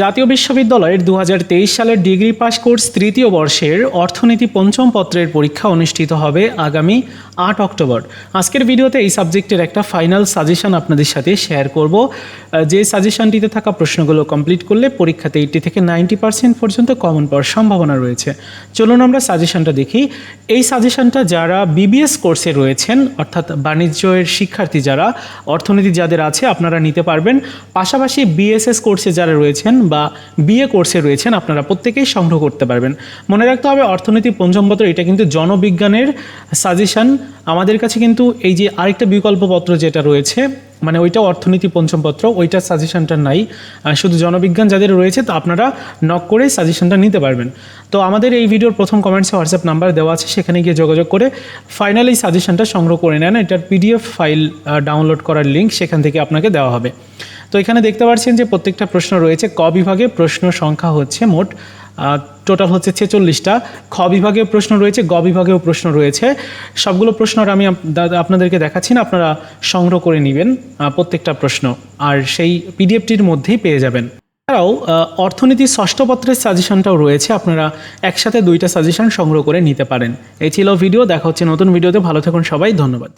জাতীয় বিশ্ববিদ্যালয়ের দু হাজার তেইশ সালের ডিগ্রি পাস কোর্স তৃতীয় বর্ষের অর্থনীতি পঞ্চম পত্রের পরীক্ষা অনুষ্ঠিত হবে আগামী আট অক্টোবর। আজকের ভিডিওতে এই সাবজেক্টের একটা ফাইনাল সাজেশন আপনাদের সাথে শেয়ার করব। যে সাজেশনটিতে থাকা প্রশ্নগুলো কমপ্লিট করলে পরীক্ষাতে এইটি থেকে নাইনটি পার্সেন্ট পর্যন্ত কমন পাওয়ার সম্ভাবনা রয়েছে। চলুন আমরা সাজেশনটা দেখি। এই সাজেশনটা যারা বিবিএস কোর্সে রয়েছেন, অর্থাৎ বাণিজ্যের শিক্ষার্থী যারা, অর্থনীতি যাদের আছে, আপনারা নিতে পারবেন। পাশাপাশি বিএসএস কোর্সে যারা রয়েছেন বা বিএ কোর্সে রয়েছেন, আপনারা প্রত্যেকেই সংগ্রহ করতে পারবেন। মনে রাখতে হবে, অর্থনীতি পঞ্চমপত্র এটা কিন্তু জনবিজ্ঞানের সাজেশন আমাদের কাছে কিন্তু এই যে আরেকটা বিকল্পপত্র যেটা রয়েছে মানে ওইটা অর্থনীতি পঞ্চমপত্র ওইটার সাজেশনটা নাই। শুধু জনবিজ্ঞান যাদের রয়েছে, তা আপনারা নক করে সাজেশনটা নিতে পারবেন। তো আমাদের এই ভিডিওর প্রথম কমেন্টসে হোয়াটসঅ্যাপ নাম্বার দেওয়া আছে, সেখানে গিয়ে যোগাযোগ করে ফাইনাল সাজেশনটা সংগ্রহ করে নেন। এটার পিডিএফ ফাইল ডাউনলোড করার লিঙ্ক সেখান থেকে আপনাকে দেওয়া হবে। তো এখানে দেখতে পাচ্ছেন যে প্রত্যেকটা প্রশ্ন রয়েছে, ক বিভাগে প্রশ্ন সংখ্যা হচ্ছে মোট টোটাল হচ্ছে ছেচল্লিশটা। খ বিভাগেও প্রশ্ন রয়েছে, গ বিভাগেও প্রশ্ন রয়েছে। সবগুলো প্রশ্ন আমি আপ- আপনাদেরকে দেখাচ্ছি না, আপনারা সংগ্রহ করে নেবেন প্রত্যেকটা প্রশ্ন। আর সেই পিডিএফটির মধ্যেই পেয়ে যাবেন। এছাড়াও অর্থনীতির ষষ্ঠ পত্রের সাজেশনটাও রয়েছে, আপনারা একসাথে দুইটা সাজেশন সংগ্রহ করে নিতে পারেন। এই ছিল ভিডিও, দেখা হচ্ছে নতুন ভিডিওতে, ভালো থাকুন সবাই, ধন্যবাদ।